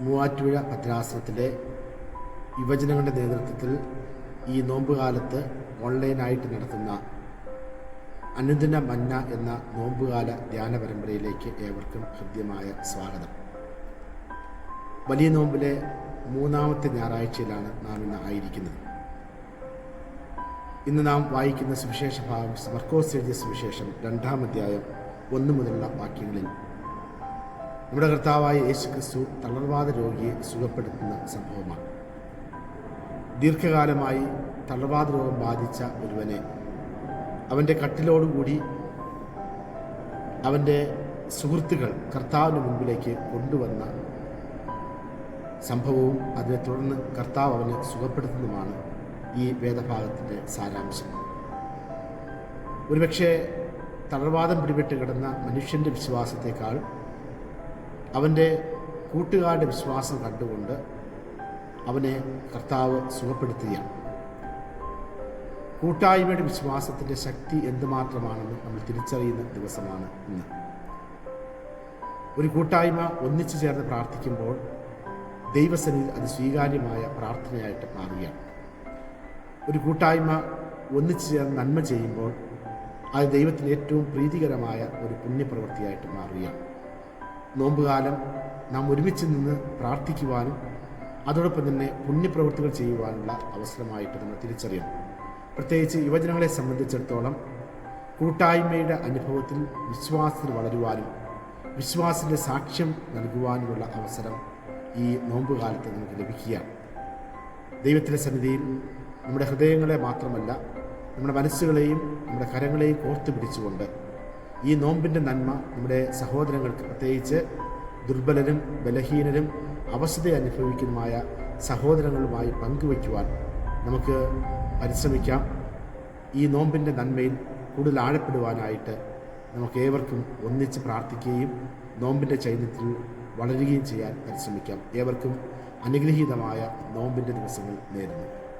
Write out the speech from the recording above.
മൂവാറ്റുപുഴ പത്രാശ്രമത്തിലെ യുവജനങ്ങളുടെ നേതൃത്വത്തിൽ ഈ നോമ്പുകാലത്ത് ഓൺലൈനായിട്ട് നടത്തുന്ന അനുദിന മന്ന എന്ന നോമ്പുകാല ധ്യാന പരമ്പരയിലേക്ക് ഏവർക്കും ഹൃദ്യമായ സ്വാഗതം. വലിയ നോമ്പിലെ മൂന്നാമത്തെ ഞായറാഴ്ചയിലാണ് നാം ഇന്ന് ആയിരിക്കുന്നത്. ഇന്ന് നാം വായിക്കുന്ന സുവിശേഷ ഭാഗം മർക്കോസ് എഴുതിയ സുവിശേഷം രണ്ടാം അധ്യായം ഒന്ന് മുതലുള്ള വാക്യങ്ങളിൽ. നമ്മുടെ കർത്താവായ യേശു ക്രിസ്തു തളർവാദ രോഗിയെ സുഖപ്പെടുത്തുന്ന സംഭവമാണ്. ദീർഘകാലമായി തളർവാദ രോഗം ബാധിച്ച ഒരുവനെ അവന്റെ കട്ടിലോടുകൂടി അവന്റെ സുഹൃത്തുക്കൾ കർത്താവിന് മുമ്പിലേക്ക് കൊണ്ടുവന്ന സംഭവവും അതിനെ തുടർന്ന് കർത്താവ് അവനെ സുഖപ്പെടുത്തുന്നതുമാണ്. ഈ വേദഭാഗത്തിന്റെ സാരാംശം. ഒരുപക്ഷെ തളർവാദം പിടിപെട്ട് കിടന്ന മനുഷ്യന്റെ വിശ്വാസത്തെക്കാൾ അവന്റെ കൂട്ടുകാരുടെ വിശ്വാസം കണ്ടുകൊണ്ട് അവനെ കർത്താവ് സുഖപ്പെടുത്തുകയാണ്. കൂട്ടായ്മയുടെ വിശ്വാസത്തിന്റെ ശക്തി എന്തുമാത്രമാണെന്ന് നമ്മൾ തിരിച്ചറിയുന്ന ദിവസമാണ് ഇന്ന്. ഒരു കൂട്ടായ്മ ഒന്നിച്ചു ചേർന്ന് പ്രാർത്ഥിക്കുമ്പോൾ ദൈവസനിൽ അത് സ്വീകാര്യമായ പ്രാർത്ഥനയായിട്ട് മാറുകയാണ്. ഒരു കൂട്ടായ്മ ഒന്നിച്ചു ചേർന്ന് നന്മ ചെയ്യുമ്പോൾ അത് ദൈവത്തിന് ഏറ്റവും പ്രീതികരമായ ഒരു പുണ്യപ്രവൃത്തിയായിട്ട് മാറുകയാണ്. നോമ്പുകാലം നാം ഒരുമിച്ച് നിന്ന് പ്രാർത്ഥിക്കുവാനും അതോടൊപ്പം തന്നെ പുണ്യപ്രവൃത്തികൾ ചെയ്യുവാനുള്ള അവസരമായിട്ട് നമ്മൾ തിരിച്ചറിയണം. പ്രത്യേകിച്ച് യുവജനങ്ങളെ സംബന്ധിച്ചിടത്തോളം കൂട്ടായ്മയുടെ അനുഭവത്തിൽ വിശ്വാസത്തിൽ വളരുവാനും വിശ്വാസത്തിന്റെ സാക്ഷ്യം നൽകുവാനുമുള്ള അവസരം ഈ നോമ്പുകാലത്ത് നമുക്ക് ലഭിക്കുകയാണ്. ദൈവത്തിന്റെ സന്നിധിയിൽ നമ്മുടെ ഹൃദയങ്ങളെ മാത്രമല്ല നമ്മുടെ മനസ്സുകളെയും നമ്മുടെ കരങ്ങളെയും കോർത്തു പിടിച്ചുകൊണ്ട് ഈ നോമ്പിന്റെ നന്മ നമ്മുടെ സഹോദരങ്ങൾക്ക് പ്രത്യേകിച്ച് ദുർബലരും ബലഹീനരും അവസ്ഥ അനുഭവിക്കുന്നതുമായ സഹോദരങ്ങളുമായി പങ്കുവയ്ക്കുവാൻ നമുക്ക് പരിശ്രമിക്കാം. ഈ നോമ്പിന്റെ നന്മയിൽ കൂടുതൽ ആഴപ്പെടുവാനായിട്ട് നമുക്ക് ഏവർക്കും ഒന്നിച്ച് പ്രാർത്ഥിക്കുകയും നോമ്പിന്റെ ചൈതന്യത്തിൽ വളരുകയും ചെയ്യാൻ പരിശ്രമിക്കാം. ഏവർക്കും അനുഗ്രഹീതമായ നോമ്പിന്റെ ദിവസങ്ങൾ നേരുന്നു.